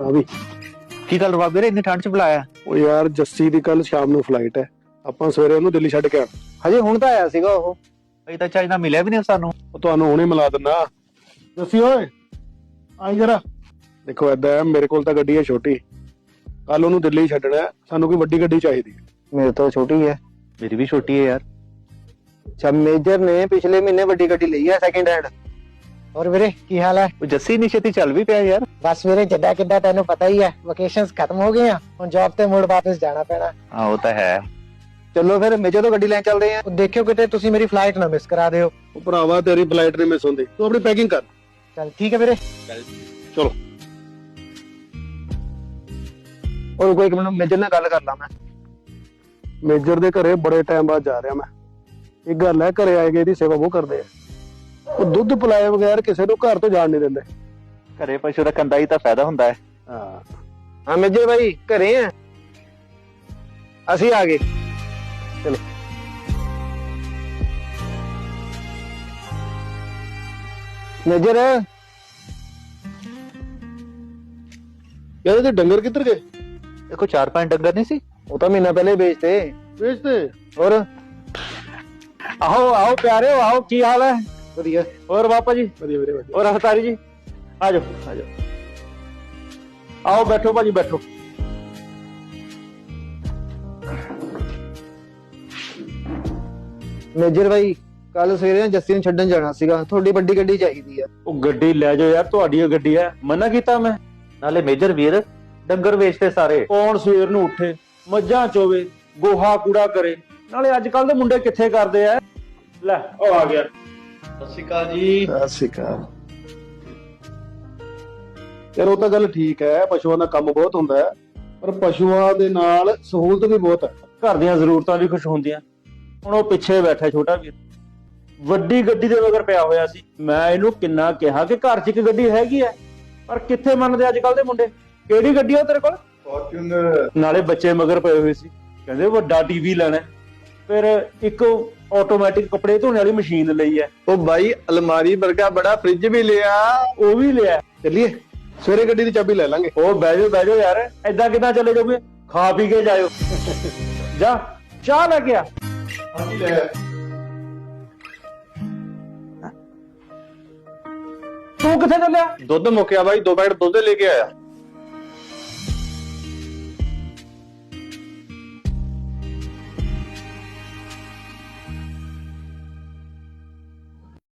ਹਾਂ ਵੀ। ਕੀ ਗੱਲ ਰਵਾ ਵੀਰੇ ਇੰਨੀ ਠੰਡ ਚ ਬੁਲਾਇਆ? ਉਹ ਯਾਰ ਜੱਸੀ ਦੀ ਕੱਲ ਸ਼ਾਮ ਨੂੰ ਫਲਾਈਟ ਹੈ। ਆਪਾਂ ਸਵੇਰੇ ਉਹਨੂੰ ਦਿੱਲੀ ਛੱਡ ਕੇ ਆਉਣਾ। ਹਜੇ ਹੁਣ ਤਾਂ ਆਇਆ ਸੀਗਾ ਉਹ। ਅਜੇ ਤਾਂ ਚਾਹੀਦਾ ਮਿਲਿਆ ਵੀ ਨਹੀਂ ਸਾਨੂੰ। ਉਹ ਤੁਹਾਨੂੰ ਹੁਣੇ ਮਿਲਾ ਦਿੰਦਾ। ਜੱਸੀ ਓਏ ਆਈ ਜਰਾ। ਦੇਖੋ ਹੈ ਮੇਰੇ ਕੋਲ ਤਾਂ ਗੱਡੀ ਹੈ ਛੋਟੀ। ਕੱਲ ਉਹਨੂੰ ਦਿੱਲੀ ਛੱਡਣਾ ਹੈ, ਸਾਨੂੰ ਕੋਈ ਵੱਡੀ ਗੱਡੀ ਚਾਹੀਦੀ ਹੈ। ਮੇਰੇ ਤੋਂ ਛੋਟੀ ਹੈ। ਮੇਰੀ ਵੀ ਛੋਟੀ ਹੈ ਯਾਰ। ਅੱਛਾ ਮੇਜਰ ਨੇ ਪਿਛਲੇ ਮਹੀਨੇ ਵੱਡੀ ਗੱਡੀ ਲਈ ਹੈ ਸੈਕਿੰਡ ਹੈਂਡ ਹੋਰ ਵੀਰੇ ਕੀ ਹਾਲ ਹੈ? ਉਹ ਜੱਸੀ ਨੀ ਛੇਤੀ ਚੱਲ ਵੀ ਪਿਆ ਯਾਰ। ਬਸ ਵੀਰੇ ਜਿੱਦਾਂ ਕਿੱਦਾਂ ਤੈਨੂੰ ਪਤਾ ਹੀ ਹੈ ਵਕੇਸ਼ਨਸ ਖਤਮ ਹੋ ਗਈਆਂ ਹੁਣ ਜੌਬ ਤੇ ਮੁੜ ਵਾਪਸ ਜਾਣਾ ਪੈਣਾ। ਹਾਂ ਉਹ ਤਾਂ ਹੈ। ਚਲੋ ਫਿਰ ਮੇਜਰ ਤੋਂ ਗੱਡੀ ਲੈਣ ਚੱਲਦੇ ਆ ਉਹ ਦੇਖਿਓ ਕਿਤੇ ਤੁਸੀਂ ਮੇਰੀ ਫਲਾਈਟ ਨਾ ਮਿਸ ਕਰਾ ਦਿਓ। ਉਹ ਭਰਾਵਾ ਤੇਰੀ ਫਲਾਈਟ ਨਹੀਂ ਮਿਸ ਹੁੰਦੀ। ਤੂੰ ਆਪਣੀ ਪੈਕਿੰਗ ਕਰ। ਚਲ ਠੀਕ ਹੈ ਵੀਰੇ। ਚਲੋ ਔਰ ਕੋਈ ਇੱਕ ਮਿੰਟ ਮੇਜਰ ਨਾਲ ਗੱਲ ਕਰ ਲਾਂ ਮੈਂ। ਮੇਜਰ ਦੇ ਘਰੇ ਬੜੇ ਟਾਈਮ ਬਾਅਦ ਜਾ ਰਿਹਾ ਮੈਂ। ਇੱਕ ਗੱਲ ਹੈ ਘਰੇ ਆਏ ਗਏ ਦੀ ਸੇਵਾ ਉਹ ਕਰਦੇ ਆ। ਉਹ ਦੁੱਧ ਪਿਲਾਏ ਬਗੈਰ ਕਿਸੇ ਨੂੰ ਘਰ ਤੋਂ ਜਾਣ ਨਹੀਂ ਦਿੰਦੇ। ਘਰੇ ਪਸ਼ੂ ਰੱਖਣ ਦਾ ਹੀ ਤਾਂ ਫਾਇਦਾ ਹੁੰਦਾ ਹੈ। ਹਾਂ। ਹਾਂ ਮੇਜਰ ਭਾਈ ਘਰੇ ਆ? ਅਸੀਂ ਆ ਗਏ। ਚਲੋ। ਮੇਜਰ ਯਾਰ ਇਹਦੇ ਡੰਗਰ ਕਿੱਧਰ ਗਏ? ਦੇਖੋ ਚਾਰ ਪੰਜ ਡੰਗਰ ਨਹੀਂ ਸੀ। ਉਹ ਤਾਂ ਮਹੀਨਾ ਪਹਿਲੇ ਵੇਚਤੇ। ਵੇਚਦੇ ਹੋਰ? ਆਓ ਆਓ ਪਿਆਰਿਓ ਆਓ ਕੀ ਹਾਲ ਹੈ? ਵਧੀਆ। ਹੋਰ ਬਾਪਾ ਜੀ? ਵਧੀਆ ਵੀਰੇ ਵਧੀਆ। ਹੋਰ ਅਫਤਾਰੀ ਜੀ? ਆ ਜਾਓ। ਆ ਜਾਓ। ਆਓ ਬੈਠੋ ਭਾਜੀ ਬੈਠੋ। ਮੇਜਰ ਭਾਈ ਕੱਲ ਸਵੇਰੇ ਨਾ ਜੱਸੀ ਨੂੰ ਛੱਡਣ ਜਾਣਾ ਸੀਗਾ। ਤੁਹਾਡੀ ਵੱਡੀ ਗੱਡੀ ਚਾਹੀਦੀ ਆ। ਉਹ ਗੱਡੀ ਲੈ ਜਾਓ ਯਾਰ ਤੁਹਾਡੀ ਉਹ ਗੱਡੀ ਹੈ। ਮਨਾ ਕੀਤਾ ਮੈਂ। ਨਾਲੇ ਮੇਜਰ ਵੀਰ ਡੰਗਰ ਵੇਚਦੇ ਸਾਰੇ। ਕੌਣ ਸਵੇਰ ਨੂੰ ਉੱਠੇ? ਮੱਝਾਂ ਚੋਵੇ ਗੋਹਾ ਕੂੜਾ ਕਰੇ। ਨਾਲੇ ਅੱਜ ਕੱਲ ਦੇ ਮੁੰਡੇ ਕਿੱਥੇ ਕਰਦੇ ਆ? ਲੈ ਉਹ ਆ ਗਿਆ। ਸਤਿ ਸ਼੍ਰੀ ਅਕਾਲ ਯਾਰ ਉਹ ਤਾਂ ਗੱਲ ਠੀਕ ਹੈ ਪਸ਼ੂਆਂ ਦਾ ਕੰਮ ਬਹੁਤ ਹੁੰਦਾ ਹੈ ਪਰ ਪਸ਼ੂਆਂ ਦੇ ਨਾਲ ਸਹੂਲਤ ਵੀ ਬਹੁਤ ਹੈ। ਘਰ ਦੀਆਂ ਜ਼ਰੂਰਤਾਂ ਵੀ ਕੁਝ ਹੁੰਦੀਆਂ। ਹੁਣ ਉਹ ਪਿੱਛੇ ਬੈਠਾ ਛੋਟਾ ਵੀਰ। ਵੱਡੀ ਗੱਡੀ ਦੇ ਮਗਰ ਪਿਆ ਹੋਇਆ ਸੀ। ਮੈਂ ਇਹਨੂੰ ਕਿੰਨਾ ਕਿਹਾ ਕਿ ਘਰ 'ਚ ਇੱਕ ਗੱਡੀ ਹੈਗੀ ਐ ਪਰ ਕਿੱਥੇ ਮੰਨਦੇ ਅੱਜ ਕੱਲ ਦੇ ਮੁੰਡੇ? ਕਿਹੜੀ ਗੱਡੀ ਆ ਤੇਰੇ ਕੋਲ? ਫੋਰਚੂਨਰ। ਨਾਲੇ ਬੱਚੇ ਮਗਰ ਪਏ ਹੋਏ ਸੀ। ਕਹਿੰਦੇ ਵੱਡਾ ਟੀਵੀ ਲੈਣਾ ਹੈ। ਫਿਰ ਇੱਕ ਆਟੋਮੈਟਿਕ ਕੱਪੜੇ ਧੋਣ ਵਾਲੀ ਮਸ਼ੀਨ ਲਈ ਐ ਉਹ ਭਾਈ ਅਲਮਾਰੀ ਵਰਗਾ ਬੜਾ ਫ੍ਰਿਜ ਵੀ ਲਿਆ। ਉਹ ਵੀ ਲਿਆ ਚੱਲੀਏ ਸਵੇਰੇ ਗੱਡੀ ਦੀ ਚਾਬੀ ਲੈ ਲਾਂਗੇ। ਉਹ ਬਹਿ ਜਾਓ ਬਹਿ ਜਾਓ ਯਾਰ। ਐਦਾਂ ਕਿਦਾਂ ਚਲੇ ਜਾਓਗੇ? ਖਾ ਪੀ ਕੇ ਜਾਇਓ। ਜਾ ਚਾਹ ਲੈ ਕੇ ਆ। ਹਾਂਜੀ ਲੈ। ਤੂੰ ਕਿੱਥੇ ਚੱਲਿਆ? ਦੁੱਧ ਮੁੱਕਿਆ ਬਾਈ ਦੋ ਪੈਕਟ ਦੁੱਧ ਲੈ ਕੇ ਆਇਆ।